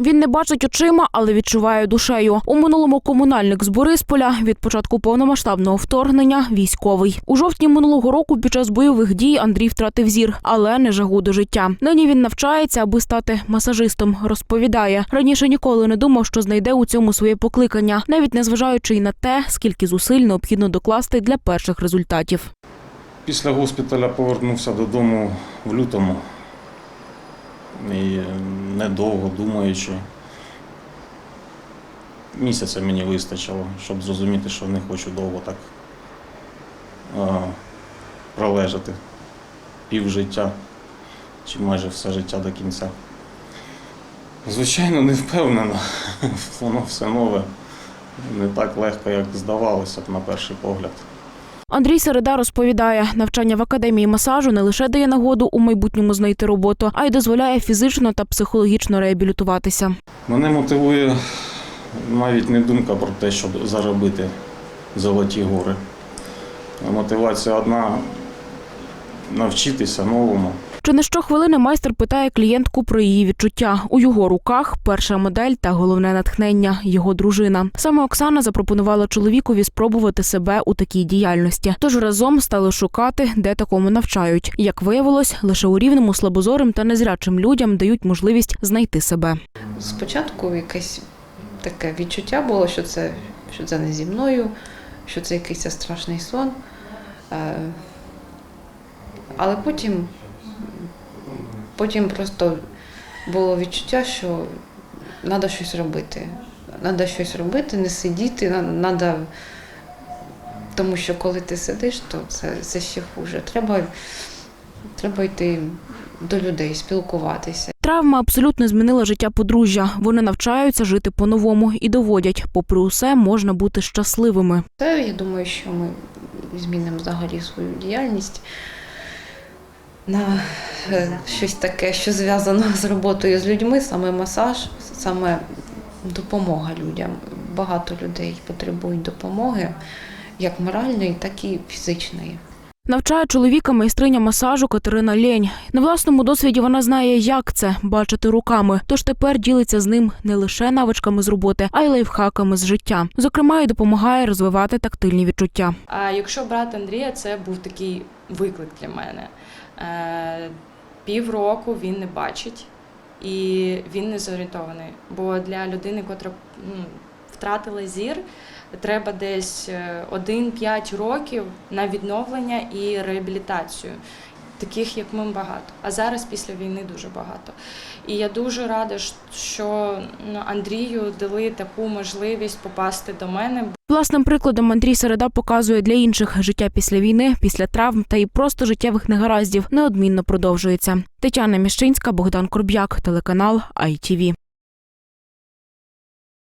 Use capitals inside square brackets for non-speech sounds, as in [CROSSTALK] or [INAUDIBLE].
Він не бачить очима, але відчуває душею. У минулому комунальник з Борисполя від початку повномасштабного вторгнення військовий. У жовтні минулого року під час бойових дій Андрій втратив зір, але не жагу до життя. Нині він навчається, аби стати масажистом. Розповідає раніше ніколи не думав, що знайде у цьому своє покликання, навіть незважаючи й на те, скільки зусиль необхідно докласти для перших результатів. Після госпіталя повернувся додому в лютому. І недовго думаючи. Місяця мені вистачило, щоб зрозуміти, що не хочу довго так а, пролежати пів життя чи майже все життя до кінця. Звичайно, не впевнено. [LAUGHS] Воно все нове. Не так легко, як здавалося б на перший погляд. Андрій Середа розповідає, навчання в академії масажу не лише дає нагоду у майбутньому знайти роботу, а й дозволяє фізично та психологічно реабілітуватися. Мене мотивує навіть не думка про те, щоб заробити золоті гори. Мотивація одна навчитися новому. Чи не щохвилини майстер питає клієнтку про її відчуття. У його руках перша модель та головне натхнення його дружина. Саме Оксана запропонувала чоловікові спробувати себе у такій діяльності. Тож разом стали шукати, де такому навчають. Як виявилось, лише у рівному слабозорим та незрячим людям дають можливість знайти себе. Спочатку якесь таке відчуття було, що це, що це не зі мною, що це якийсь страшний сон. Е, Але потім, потім просто було відчуття, що треба щось робити. Треба щось робити, не сидіти, треба. Тому що коли ти сидиш, то це, це ще хуже. Треба, треба йти до людей, спілкуватися. Травма абсолютно змінила життя подружжя. Вони навчаються жити по-новому і доводять, попри усе, можна бути щасливими. Це я думаю, що ми змінимо взагалі свою діяльність на щось таке, що зв'язано з роботою з людьми, саме масаж, саме допомога людям. Багато людей потребують допомоги, як моральної, так і фізичної. Навчає чоловіка майстриня масажу Катерина Лєнь. На власному досвіді вона знає, як це бачити руками. Тож тепер ділиться з ним не лише навичками з роботи, а й лайфхаками з життя. Зокрема, й допомагає розвивати тактильні відчуття. А якщо брати Андрія, це був такий виклик для мене. Е, Півроку він не бачить і він не зорієнтований. Бо для людини, котра ну, втратила зір, треба десь е, 1-5 років на відновлення і реабілітацію. Таких, як ми, багато. А зараз після війни дуже багато. І я дуже рада, що ну, Андрію дали таку можливість попасти до мене, Власним прикладом Андрій Середа показує для інших життя після війни, після травм та і просто життєвих негараздів неодмінно продовжується. Тетяна Міщинська, Богдан Курб'як, телеканал ITV.